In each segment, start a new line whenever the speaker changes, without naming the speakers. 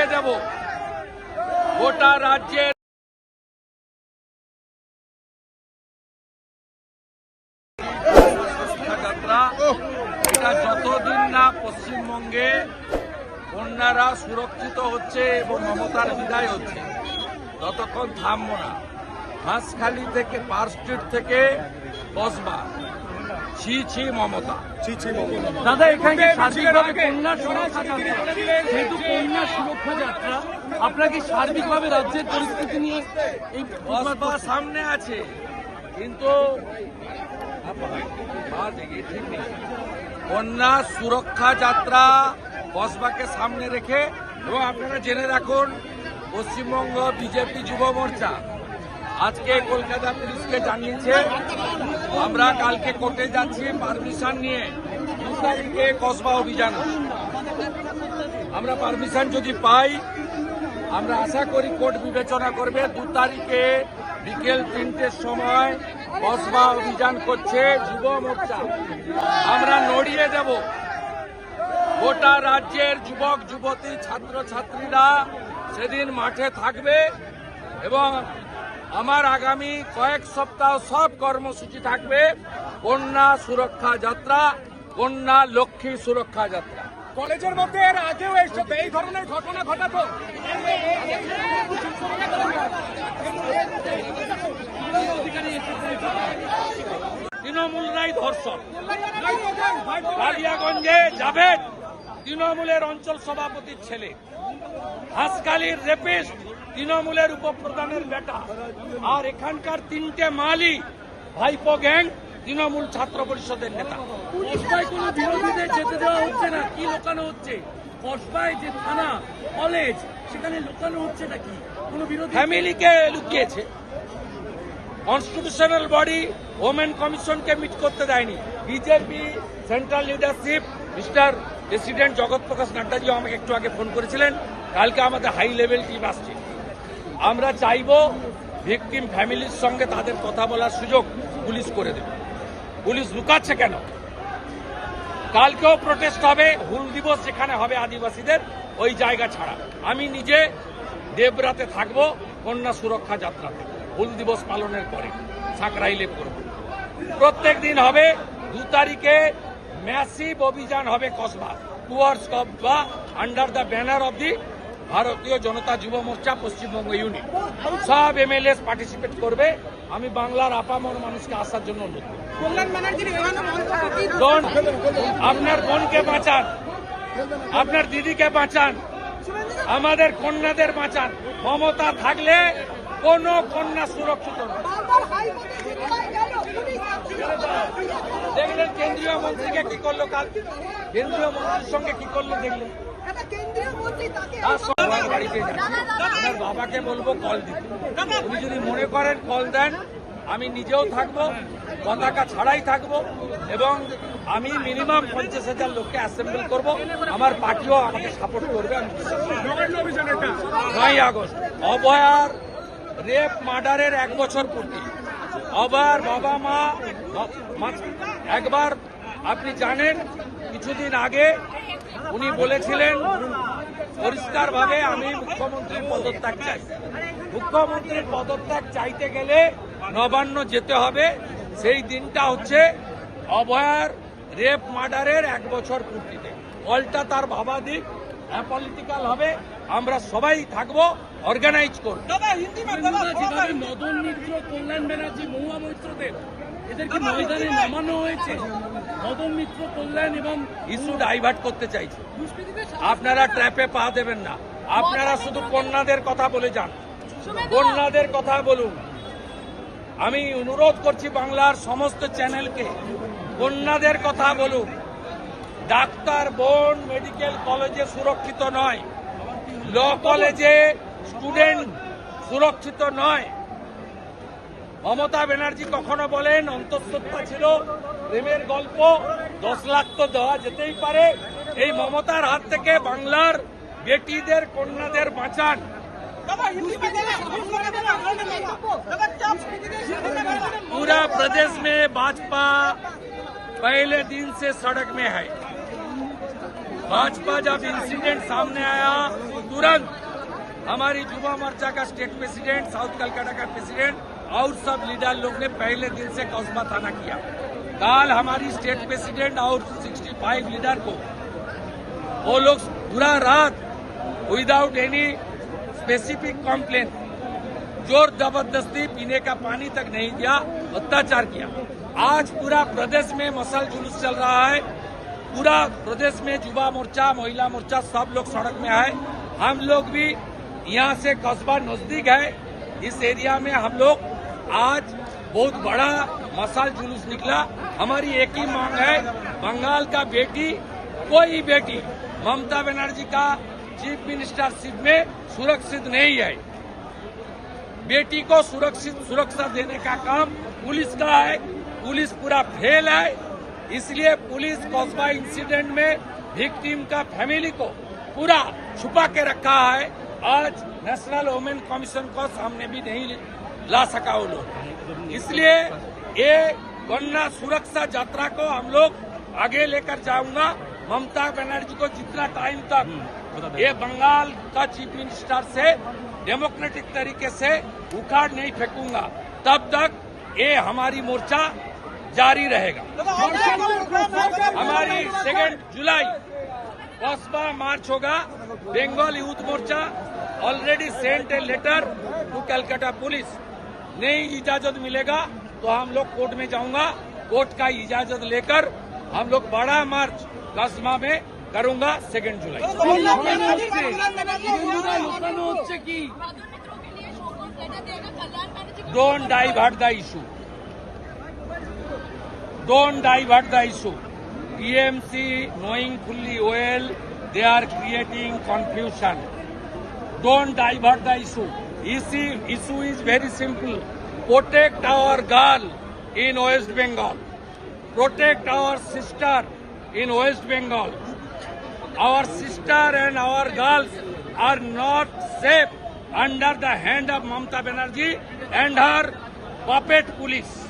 নড়িয়ে দেব গোটা রাজ্যের এটা যতদিন না পশ্চিমবঙ্গে কন্যারা সুরক্ষিত হচ্ছে এবং মমতার বিদায় হচ্ছে, ততক্ষণ থামবো না। হাঁসখালি থেকে পার্ক স্ট্রিট থেকে কসবা ছি ছি মমতা।
দাদা এখানে সার্বিকভাবে কন্যা সুরক্ষা যাত্রা? যেহেতু কন্যা সুরক্ষা যাত্রা আপনারা কি সার্বিকভাবে রাজ্যের পরিস্থিতি নিয়ে এই
সামনে আছে। কিন্তু কন্যা সুরক্ষা যাত্রা কসবাকে সামনে রেখে এবং আপনারা জেনে রাখুন পশ্চিমবঙ্গ বিজেপি যুব মোর্চা আজকে কলকাতা পুলিশকে জানিয়েছে, আমরা কালকে কোর্টে যাচ্ছি পারমিশন নিয়ে। দু তারিখে কসবা অভিযান আমরা পারমিশন যদি পাই, আমরা আশা করি কোর্ট বিবেচনা করবে, দু তারিখে বিকেল তিনটের সময় কসবা অভিযান করছে যুব মোর্চা। আমরা নড়িয়ে দেব। গোটা রাজ্যের যুবক, যুবতী ছাত্র ছাত্রীরা সেদিন মাঠে থাকবে এবং আমার আগামী কয়েক সপ্তাহ সব কর্মসূচি থাকবে কন্যা সুরক্ষা যাত্রা কন্যা লক্ষ্মী সুরক্ষা যাত্রা।
কলেজের মধ্যে এর আগেও এই ধরনের ঘটনা ঘটাতো।
তৃণমূলরাই ধর্ষণ। কালিয়াগঞ্জে যাবেন তৃণমূলের অঞ্চল সভাপতির ছেলে। হাসকালির রেপিস্ট তৃণমূলের উপপ্রধানের বেটা। আর এখানকার তিনটে মালি, ভাইপো গ্যাং, তৃণমূল ছাত্র পরিষদের নেতা।
কসবায় কোনো বিরোধীদের যেতে দেওয়া হচ্ছে না, কি লোকানো হচ্ছে? কসবায় যে থানা, কলেজ, সেখানে লোকানো হচ্ছে নাকি? কোনো বিরোধী
ফ্যামিলিকে লুকিয়েছে। কনস্টিটিউশনাল বডি, ওমেন কমিশনকে মিট করতে দেয়নি। BJP central leadership, mister president Jagat Prakash নাড্ডাজিও আমাকে একটু আগে ফোন করেছিলেন। কালকে আমাদের হাই লেভেল টিম আসছে। আমরা চাইব ভিকটিম ফ্যামিলির সঙ্গে তাদের কথা বলার সুযোগ পুলিশ করে দেবে। পুলিশ লুকাচ্ছে কেন? কালকেও প্রটেস্ট হবে, হুল দিবস যেখানে হবে আদিবাসীদের, ওই জায়গা ছাড়া। আমি নিজে দেবরাতে থাকব, কন্যা সুরক্ষা যাত্রাতে হুল দিবস পালনের পরে সাকরাইলে করব। প্রত্যেক দিন হবে দু তারিখে ম্যাসিভ অভিযান হবে Kasba. Towards Kasba under the banner of the Bharatiya Janata Yuva Morcha Paschimbanga unit. সব এমএলএ পার্টিসিপেট করবে। আমি বাংলার আপামর মানুষকে আসার জন্য অনুরোধ বোন আপনার বোনকে বাঁচান। আপনার দিদিকে বাঁচান। আমাদের কন্যাদের বাঁচান। মমতা থাকলে কোন কন্যা সুরক্ষিত দেখলেন কেন্দ্রীয় মন্ত্রীকে কি করল কাল? কেন্দ্রীয় মন্ত্রীর সঙ্গে কি করল দেখলেন? সবার বাড়িতে আপনার বাবাকে বলব কল দিতে উনি যদি মনে করেন কল দেন আমি নিজেও থাকব পতাকা ছাড়াই থাকব এবং আমি মিনিমাম পঞ্চাশ হাজার লোককে অ্যাসেম্বল করব। আমার পার্টিও আমাকে সাপোর্ট করবে আমি নয় আগস্ট অভয়ার রেপ মার্ডারের এক বছর পূর্তি। অভয়ার বাবা মা- একবার আপনি জানেন কিছুদিন আগে উনি বলেছিলেন পরিষ্কারভাবে আমি মুখ্যমন্ত্রীর পদত্যাগ চাই। মুখ্যমন্ত্রীর পদত্যাগ চাইতে গেলে নবান্ন যেতে হবে। সেই দিনটা হচ্ছে অভয়ার রেপ মার্ডারের এক বছর পূর্তিতে। কলটা তার ভাবা দিক অ্যাপলিটিক্যাল হবে আমরা সবাই থাকব অর্গানাইজ করব।
মদন মিত্র কল্যাণ ব্যানার্জি মহুয়া মৈত্রদের এদেরকে ময়দানে নামানো হয়েছে মদন মিত্র কল্যাণ এবং
ইস্যু ডাইভার্ট করতে চাইছে। আপনারা ট্র্যাপে পা দেবেন না। আপনারা শুধু কন্যাদের কথা বলে যান। কন্যাদের কথা বলুন। আমি অনুরোধ করছি বাংলার সমস্ত চ্যানেলকে কন্যাদের কথা বলুন। ডাক্তার বোন মেডিকেল কলেজে সুরক্ষিত নয়। ল কলেজে স্টুডেন্ট সুরক্ষিত নয়। মমতা ব্যানার্জি কখনো বলেন অন্তঃসত্ত্বা ছিল প্রেমের গল্প দশ লাখ তো দেওয়া যেতেই পারে এই মমতার হাত থেকে বাংলার বেটিদের কন্যাদের বাঁচান पूरा प्रदेश में भाजपा पहले दिन से सड़क में है भाजपा जब इंसिडेंट सामने आया तुरंत हमारी युवा मोर्चा का स्टेट प्रेसिडेंट साउथ कलकत्ता का प्रेसिडेंट और सब लीडर लोग ने पहले दिन से कौसबा थाना किया। कल हमारी स्टेट प्रेसिडेंट और 65 लीडर को, वो लोग पूरा रात विदाउट एनी स्पेसिफिक कॉम्प्लेन ज़ोर ज़बरदस्ती पीने का पानी तक नहीं दिया, अत्याचार किया। आज पूरा प्रदेश में मसल जुलूस चल रहा है। पूरा प्रदेश में युवा मोर्चा, महिला मोर्चा सब लोग सड़क में आए। हम लोग भी यहाँ से कस्बा नज़दीक है। इस एरिया में हम लोग आज बहुत बड़ा मसाल जुलूस निकला। हमारी एक ही मांग है, बंगाल का बेटी, कोई बेटी, ममता बनर्जी का चीफ मिनिस्टरशिप में सुरक्षित नहीं है। बेटी को सुरक्षित, सुरक्षा देने का काम पुलिस का है। पुलिस पूरा फेल है। इसलिए पुलिस कस्बा इंसिडेंट में विक्टिम का फैमिली को पूरा छुपा के रखा है। आज नेशनल वुमेन कमीशन को सामने भी नहीं ला सका वो लोग। इसलिए ये गन्ना सुरक्षा यात्रा को हम लोग आगे लेकर जाऊँगा। ममता बनर्जी को जितना टाइम तक ये बंगाल का चीफ मिनिस्टर से डेमोक्रेटिक तरीके से उखाड़ नहीं फेंकूँगा। तब तक ये हमारी मोर्चा जारी रहेगा। हमारी सेकेंड जुलाई कस्बा मार्च होगा। Bengal youth Morcha already sent a letter to Calcutta police नहीं इजाज़त मिलेगा तो हम लोग कोर्ट में जाऊँगा। कोर्ट का इजाज़त लेकर हम लोग बारह मार्च कस्बा में करूँगा second July. Don't divert the issue don't divert the issue PMC knowing fully well they are creating confusion don't divert the issue Issue, issue is very simple. Protect our girl in West Bengal. Protect our sister in West Bengal. Our sister and our girls are not safe under the hand of Mamata Banerjee and her puppet police.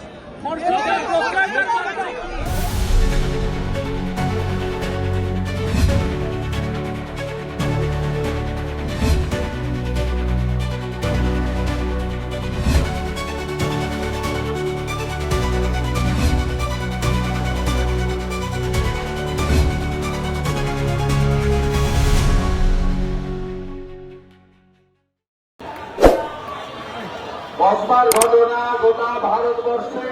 কসবার ঘটনা গোটা ভারতবর্ষে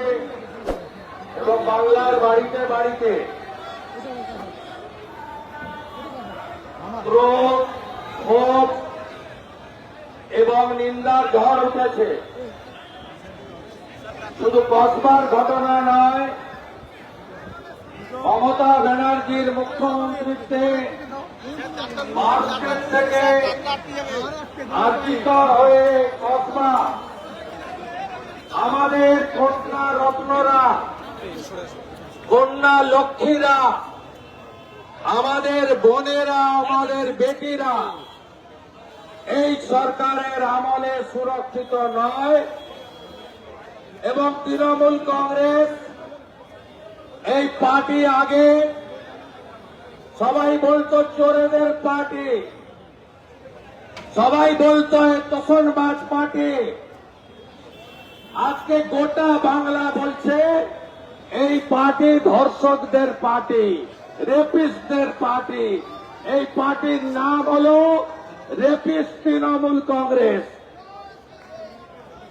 এবং বাংলার বাড়িতে বাড়িতে। ক্রোধ এবং নিন্দার ঝড় উঠেছে। শুধু কসবার ঘটনা নয়, মমতা ব্যানার্জির মুখ্যমন্ত্রীত্বে মার্কেট থেকে আর্জিত হয়ে কসবা আমাদের কন্যা রত্নরা, কন্যা লক্ষ্মীরা, আমাদের বোনেরা, আমাদের বেটিরা, এই সরকারের আমলে সুরক্ষিত নয় এবং তৃণমূল কংগ্রেস এই পার্টি আগে, সবাই বলতো চোরেদের পার্টি, সবাই বলতো তখন বাজ পার্টি। আজকে গোটা বাংলা বলছে, এই পার্টি ধর্ষকদের পার্টি, রেপিস্টদের পার্টি। এই পার্টির নাম হল রেপিস্ট তৃণমূল কংগ্রেস।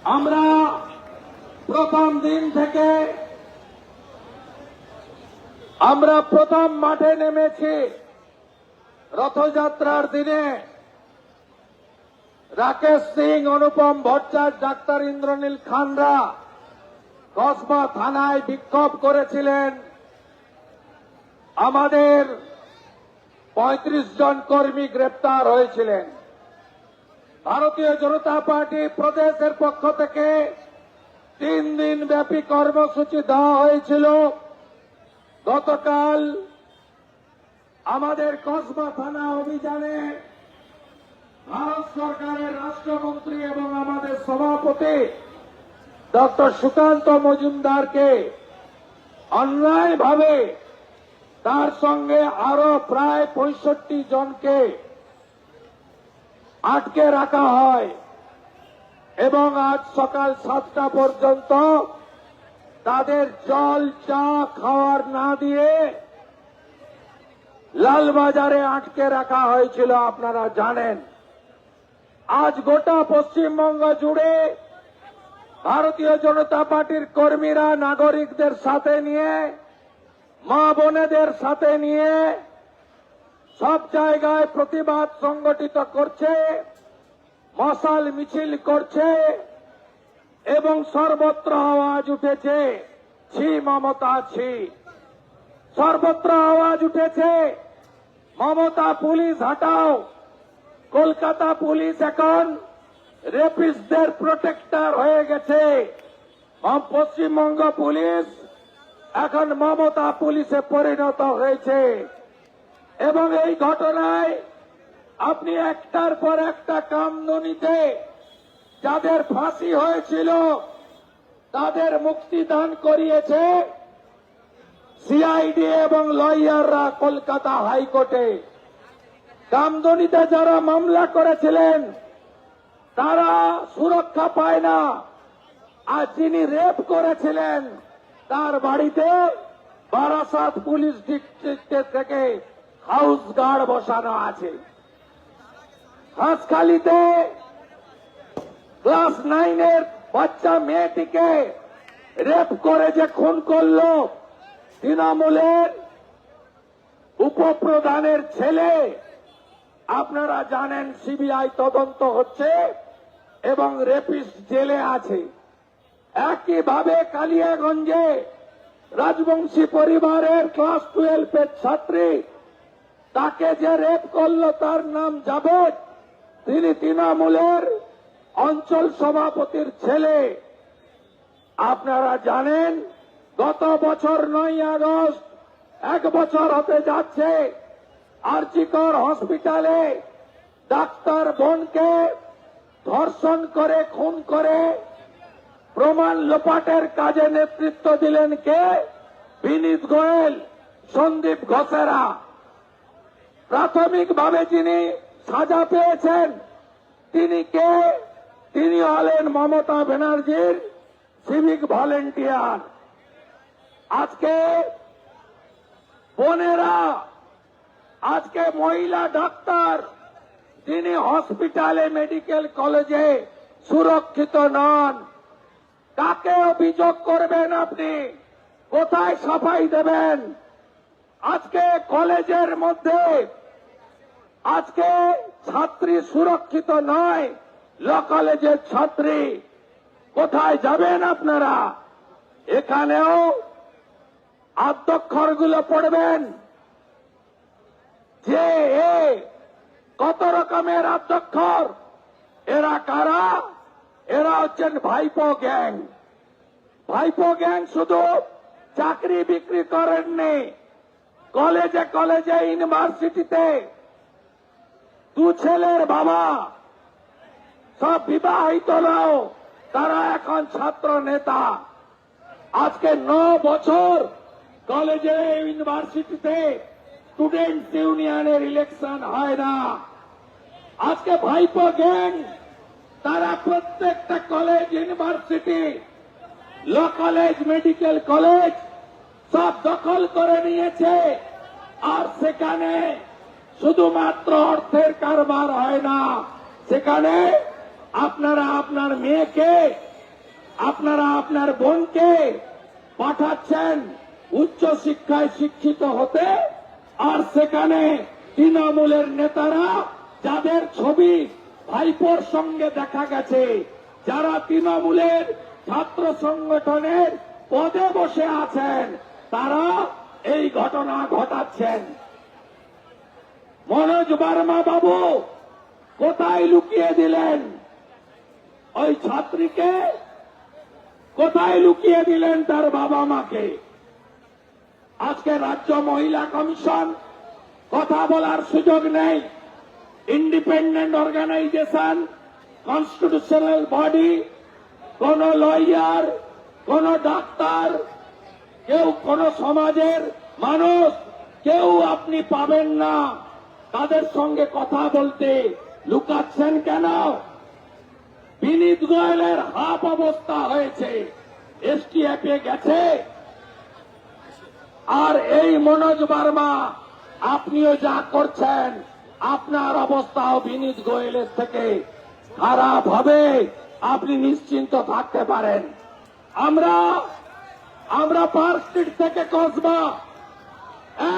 আমরা প্রথম দিন থেকে আমরা প্রথম মাঠে নেমেছি। রথযাত্রার দিনে রাকেশ সিং, অনুপম ভট্টাচার্য, ডাক্তার ইন্দ্রনীল খানরা কসবা থানায় বিক্ষোভ করেছিলেন। আমাদের পঁয়ত্রিশ জন কর্মী গ্রেপ্তার হয়েছিলেন। ভারতীয় জনতা পার্টি প্রদেশের পক্ষ থেকে তিন দিন ব্যাপী কর্মসূচি দেওয়া হয়েছিল। গতকাল আমাদের কসবা থানা অভিযানে ভারত সরকারের রাষ্ট্রমন্ত্রী এবং আমাদের সভাপতি ডক্টর সুকান্ত মজুমদারকে অন্যায়ভাবে
তার সঙ্গে আরও প্রায় পঁয়ষট্টি জনকে আটকে রাখা হয় এবং আজ সকাল সাতটা পর্যন্ত তাদের জল চা খাওয়ার না দিয়ে লালবাজারে আটকে রাখা হয়েছিল, আপনারা জানেন। আজ গোটা পশ্চিমবঙ্গ জুড়ে ভারতীয় জনতা পার্টির কর্মীরা, নাগরিকদের সাথে নিয়ে, মা বোনেদের সাথে নিয়ে সব জায়গায় প্রতিবাদ সংগঠিত করছে, মশাল মিছিল করছে এবং সর্বত্র আওয়াজ উঠেছে, ছি মমতা, ছি। সর্বত্র আওয়াজ উঠেছে, মমতা পুলিশ, হটাও। কলকাতা পুলিশ এখন রেপিস্টদের প্রোটেক্টর হয়ে গেছে। পশ্চিমবঙ্গ পুলিশ এখন মমতা পুলিশে পরিণত হয়েছে। এবং এই ঘটনায় আপনি একটার পর একটা কামদনিতে যাদের ফাঁসি হয়েছিল, তাদের মুক্তি দান করিয়েছে সিআইডি এবং লয়াররা কলকাতা হাইকোর্টে। কামদনিতে যারা মামলা করেছিলেন, তারা সুরক্ষা পায় না। আর যিনি রেপ করেছিলেন, তার বাড়িতে বারাসাত পুলিশ ডিস্ট্রিক্টের থেকে হাউস গার্ড বসানো আছে। হাঁসখালিতে ক্লাস নাইনের বাচ্চা মেয়েটিকে রেপ করে যে খুন করল, তৃণমূলের উপপ্রধানের ছেলে আপনারা জানেন সিবিআই তদন্ত হচ্ছে এবং রেপিস্ট জেলে আছে। একইভাবে কালিয়াগঞ্জে রাজবংশী পরিবারের ক্লাস টুয়েলভের ছাত্রী, তাকে যে রেপ করল তার নাম জাবেদ, তিনি তৃণমূলের অঞ্চল সভাপতির ছেলে। আপনারা জানেন, গত বছর নয় আগস্ট এক বছর হতে যাচ্ছে। আরজিকর হসপিটালে ডাক্তার বোনকে ধর্ষণ করে, খুন করে, প্রমাণ লোপাটের কাজে নেতৃত্ব দিলেন কে? বিনীত গোয়েল, সন্দীপ ঘোষেরা। প্রাথমিকভাবে যিনি সাজা পেয়েছেন, তিনি কে? তিনি হলেন মমতা ব্যানার্জির সিভিক ভলেন্টিয়ার আজকে বোনেরা আজকে মহিলা ডাক্তার, যিনি হসপিটালে মেডিকেল কলেজে সুরক্ষিত নন কাকে অভিযোগ করবেন আপনি। কোথায় সাফাই দেবেন? আজকে কলেজের মধ্যে, আজকে ছাত্রী সুরক্ষিত নয়, ল কলেজের ছাত্রী। কোথায় যাবেন আপনারা? এখানেও আদ্যক্ষরগুলো পড়বেন। যে এ কত রকমের আদ্যক্ষর এরা কারা? এরা হচ্ছেন ভাইপো গ্যাং। ভাইপো গ্যাং শুধু চাকরি বিক্রি করেননি, কলেজে কলেজে, ইউনিভার্সিটিতে। দু ছেলের বাবা, সব বিবাহিত নাও, তারা এখন ছাত্র নেতা। আজকে ন বছর কলেজে, ইউনিভার্সিটিতে স্টুডেন্ট ইউনিয়নের ইলেকশন হয় না। আজকে ভাইপো গ্যাং, তারা প্রত্যেকটা college, university, law college, medical college সব দখল করে নিয়েছে। আর সেখানে শুধুমাত্র অর্থের কারবার হয় না। সেখানে আপনারা আপনার মেয়েকে, আপনারা আপনার বোনকে পাঠাচ্ছেন উচ্চ শিক্ষায় শিক্ষিত হতে আর সেখানে তৃণমূলের নেতারা যাদের ছবি ভাইপোর সঙ্গে দেখা গেছে, যারা তৃণমূলের ছাত্র সংগঠনের পদে বসে আছেন, তারা এই ঘটনা ঘটাচ্ছেন। মনোজ বার্মা বাবু, কোথায় লুকিয়ে দিলেন? ওই ছাত্রীকে কোথায় লুকিয়ে দিলেন তার বাবা মাকে? আজকে রাজ্য মহিলা কমিশন কথা বলার সুযোগ নেই। ইন্ডিপেন্ডেন্ট অর্গানাইজেশন কনস্টিটিউশনাল বডি কোন লয়ার কোন ডাক্তার কেউ কোন সমাজের মানুষ, কেউ আপনি পাবেন না। তাদের সঙ্গে কথা বলতে লুকাচ্ছেন কেন? বিনীত গোয়েলের হাফ অবস্থা হয়েছে। এসটিএফ এ গেছে। আর এই মনোজ বার্মা, আপনিও যা করছেন, আপনার অবস্থাও বিনীত গোয়েলের থেকে খারাপ হবে, আপনি নিশ্চিন্ত থাকতে পারেন। আমরা আমরা পার্ক থেকে কসবা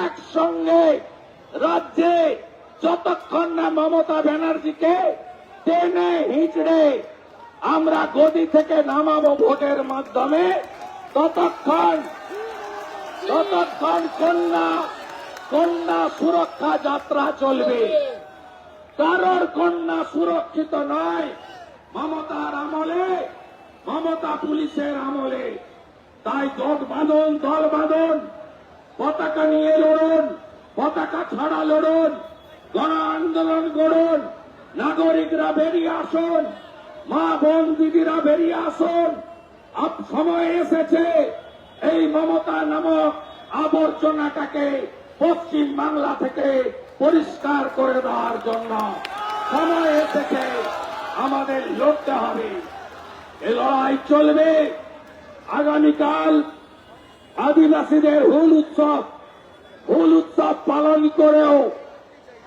একসঙ্গে রাজ্যে যতক্ষণ না মমতা ব্যানার্জিকে টেনে হিঁচড়ে আমরা গদি থেকে নামাবো ভোটের মাধ্যমে, ততক্ষণ ততক্ষণ কন্যা কন্যা সুরক্ষা যাত্রা চলবে। কারোর কন্যা সুরক্ষিত নয়, মমতার আমলে, মমতা পুলিশের আমলে। তাই জট বাঁধন, দল বাঁধন, পতাকা নিয়ে লড়ুন, পতাকা ছাড়া লড়ুন গণ আন্দোলন গড়ুন, নাগরিকরা বেরিয়ে আসুন, মা বোন দিদিরা বেরিয়ে আসুন। সময় এসেছে, এই মমতা নামক আবর্জনাটাকে পশ্চিম বাংলা থেকে পরিষ্কার করে দেওয়ার জন্য সময় এসেছে, আমাদের লড়তে হবে। এ লড়াই চলবে। আগামীকাল আদিবাসীদের হুল উৎসব হুল উৎসব পালন করেও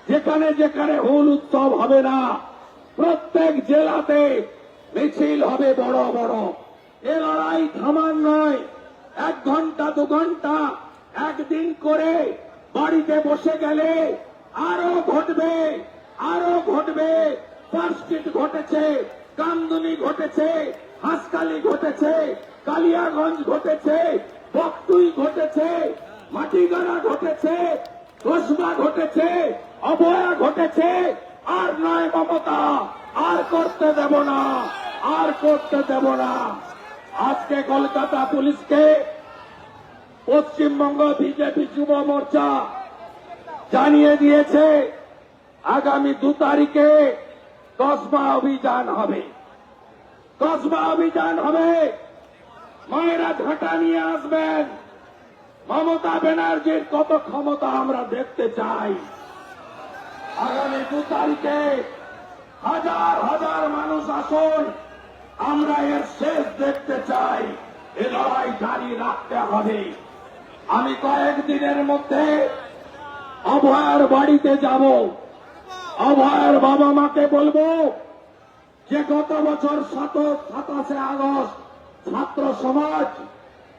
যেখানে যেখানে হুল উৎসব হবে না, প্রত্যেক জেলাতে মিছিল হবে বড় বড়। এ লড়াই থামার নয়, এক ঘণ্টা, দু ঘণ্টা একদিন করে বাড়িতে বসে গেলে আরও ঘটবে আরও ঘটবে। পার্কস্ট্রিট ঘটেছে কামদুনি ঘটেছে হাসকালি ঘটেছে, কালিয়াগঞ্জ ঘটেছে বকটুই ঘটেছে, মাটিগাড়া ঘটেছে কসবা ঘটেছে অবয়া ঘটেছে। আর নয় মমতা, আর করতে দেব না, আর করতে দেব না। আজকে কলকাতা পুলিশকে পশ্চিমবঙ্গ বিজেপি যুব মোর্চা জানিয়ে দিয়েছে, আগামী দু তারিখে কসবা অভিযান হবে। কসবা অভিযান হবে। মায়েরা ঝাঁটা নিয়ে আসবেন। মমতা ব্যানার্জির কত ক্ষমতা আমরা দেখতে চাই। আগামী দু তারিখে হাজার হাজার মানুষ আসুন। আমরা এর শেষ দেখতে চাই। এ লড়াই জারি রাখতে হবে। আমি কয়েকদিনের মধ্যে অভয়ার বাড়িতে যাব। অভয়ার বাবা মাকে বলব যে, গত বছর সাত, সাতাশে আগস্ট ছাত্র সমাজ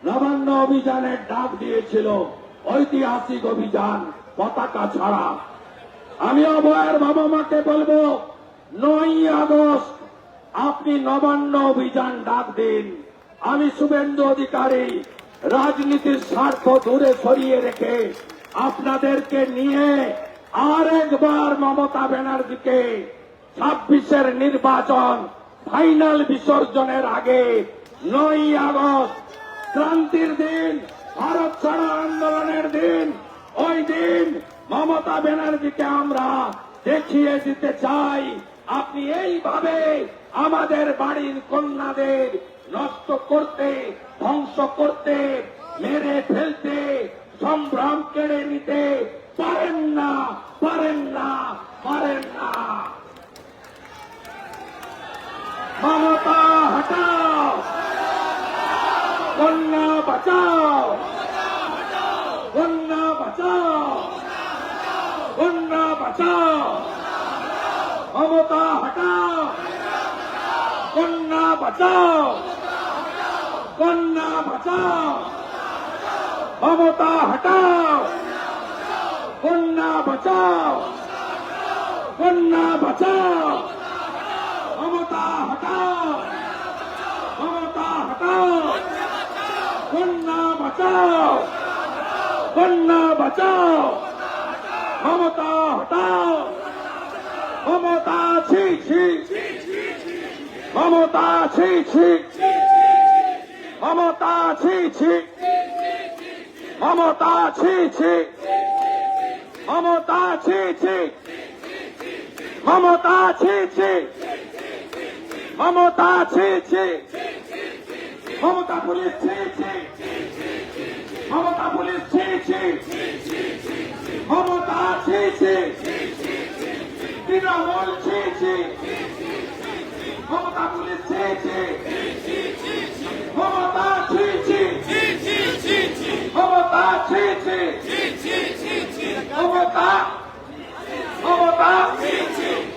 নবান্ন অভিযানের ডাক দিয়েছিল, ঐতিহাসিক অভিযান, পতাকা ছাড়া। আমি অভয়ের বাবা মাকে বলব, নয় আগস্ট আপনি নবান্ন অভিযান ডাক দিন। আমি শুভেন্দু অধিকারী রাজনীতির স্বার্থ দূরে সরিয়ে রেখে আপনাদেরকে নিয়ে আরেকবার মমতা ব্যানার্জিকে ছাব্বিশের নির্বাচন ফাইনাল বিসর্জনের আগে নয় আগস্ট, ক্রান্তির দিন, ভারত ছাড়া আন্দোলনের দিন, ওই দিন মমতা ব্যানার্জিকে আমরা দেখিয়ে দিতে চাই। আপনি এইভাবে আমাদের বাড়ির কন্যাদের নষ্ট করতে, ধ্বংস করতে, মেরে ফেলতে, সম্ভ্রম কেড়ে নিতে পারেন না পারেন না পারেন না। মমতা হটাও, কন্যা বাঁচাও কন্যা বাঁচাও কন্যা বাঁচাও মমতা হটাও, কন্যা বাঁচাও। কন্যা বাঁচাও। মমতা হটাও। কন্যা বাঁচাও। কন্যা বাঁচাও। মমতা হটাও। মমতা হটাও। কন্যা বাঁচাও। কন্যা বাঁচাও। মমতা হটাও। মমতা ছি ছি। মমতা ছি ছি। মমতা ছি ছি। মমতা ছি ছি। মমতা ছি ছি। মমতা ছি ছি। মমতা ছি ছি। মমতা পুলিশ, ছি ছি। মমতা পুলিশ, ছি ছি।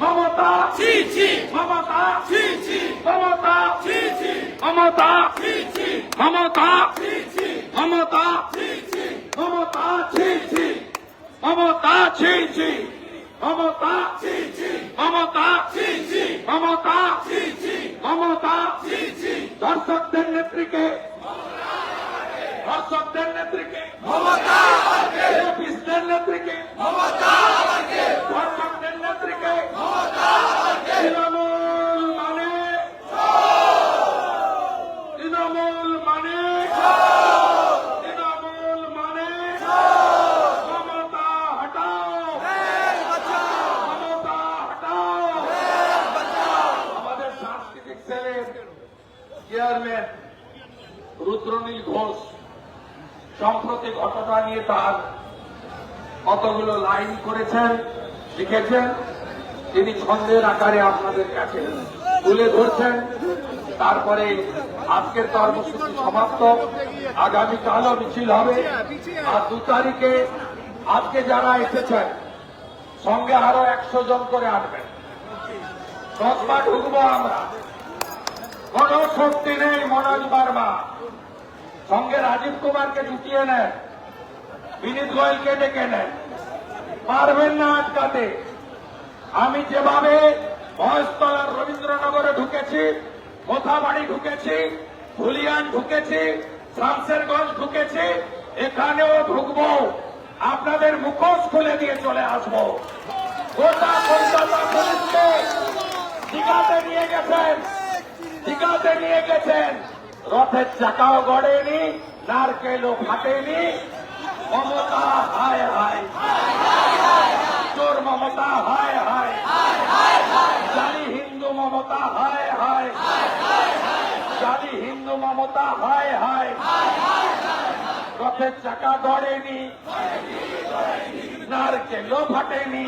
মমতা মমতা মমতা মমতা মমতা মমতা মমতা মমতা মমতা মমতা মমতা মমতা দর্শকদের নেত্রীকে দর্শকদের নেত্রীকে মমতা বিষ্ণের নেত্রীকে মমতা দর্শকদের নেত্রীকে মমতা তৃণমূল মানে তৃণমূল মানে তৃণমূল মানে মমতা হটাও মমতা হটাও আমাদের সাংস্কৃতিক সেলের চেয়ারম্যান রুদ্রনীল ঘোষ সম্প্রতি ঘটনা নিয়ে তার কতগুলো লাইন করেছেন, লিখেছেন, তিনি ছন্দের আকারে আপনাদের কাছে তুলে ধরছেন। তারপরে আজকের কর্মসূচি সমাপ্ত। আগামীকালও মিছিল হবে। আর দু তারিখে আজকে যারা এসেছেন, সঙ্গে আরও একশো জন করে আনবেন দশটা ঢুকবো আমরা। কোন শক্তি নেই মনোজ বার্মা। সঙ্গে রাজীব কুমারকে জুটিয়ে নেন বিনীত গোয়েলকে ডেকে নেন পারবেন না আটকাতে। আমি যেভাবে মহেশতলার রবীন্দ্রনগরে ঢুকেছি মোথাবাড়ি ঢুকেছি, ধুলিয়ান ঢুকেছি, শামসেরগঞ্জ ঢুকেছি, এখানেও ঢুকবো। আপনাদের মুখোশ খুলে দিয়ে চলে আসব। গোটা কলকাতা পুলিশকে দীঘাতে নিয়ে গেছেন দীঘাতে নিয়ে গেছেন। রথের চাকাও গড়েনি, নারকেলও ফাটেনি। মমতা, হায় হায়, চোর মমতা, হায় হায় জানি হিন্দু মমতা, হায় হায় জানি হিন্দু মমতা, হায় হায়, রথের চাকা গড়েনি, নারকেলও ফাটেনি।